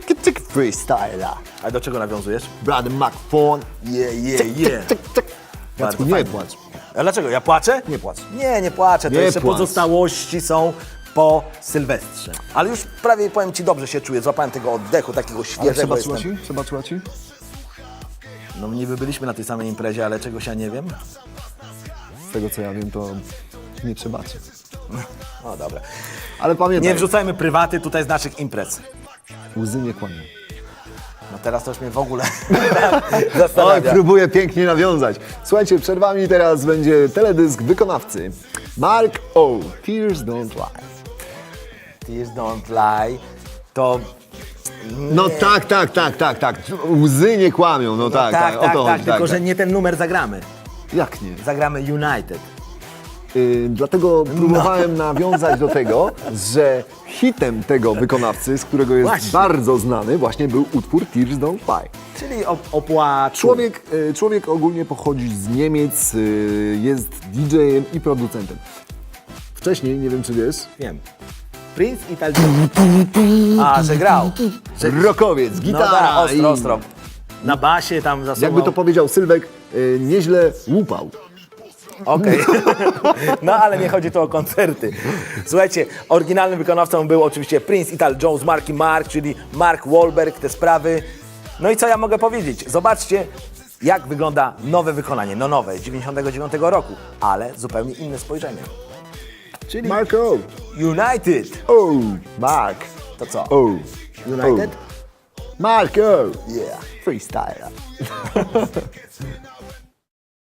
tyk, tyk, freestyla. A do czego nawiązujesz? Brother McPhone. Yeah, yeah, yeah. Tyk, tyk. Bardzo Jacku, nie fajnie. płacz. A dlaczego? Ja płaczę? Nie płacz. Nie, nie płaczę. To Nie jeszcze płacz. pozostałości są po Sylwestrze. Ale już prawie, powiem Ci, dobrze się czuję. Złapałem tego oddechu, takiego świeżego jestem. ci? Przebaczyła ci? No niby byliśmy na tej samej imprezie, ale czegoś ja nie wiem. Z tego co ja wiem, to nie przebaczy. No dobra. Ale pamiętaj, Nie wrzucajmy prywaty tutaj z naszych imprez. Łzy nie kłamią. No teraz to już mnie w ogóle Oj, zastanawia. próbuję pięknie nawiązać. Słuchajcie, przed wami teraz będzie teledysk wykonawcy. Mark O. Tears Don't Lie. Tears don't lie. To No tak, tak, tak, tak, tak. Łzy nie kłamią, no tak, tak, o to chodzi. tylko tak, że tak. nie ten numer zagramy. Jak nie? Zagramy United. Y, dlatego próbowałem nawiązać do tego, że hitem tego wykonawcy, z którego jest Właśnie. bardzo znany, właśnie był utwór Tears Don't Lie. Czyli op- opłacz. Człowiek, y, człowiek ogólnie pochodzi z Niemiec, y, jest DJ-em i producentem. Wcześniej, nie wiem czy wiesz, Wiem. Prince Italii. A, że grał. Że... rockowiec, No gitara tak, ostro, i ostro. Na basie tam zasuwał. jakby to powiedział Sylwek, y, nieźle łupał. Okej. No ale nie chodzi tu o koncerty. Słuchajcie, oryginalnym wykonawcą był oczywiście Prince Ital Jones, Marki Mark, czyli Mark Wahlberg, te sprawy. No i co ja mogę powiedzieć? Zobaczcie, jak wygląda nowe wykonanie. No nowe, z 99 roku, ale zupełnie inne spojrzenie. Czyli Marko! United. O! Mark! To co? O! United? Marko! Yeah. Freestyle.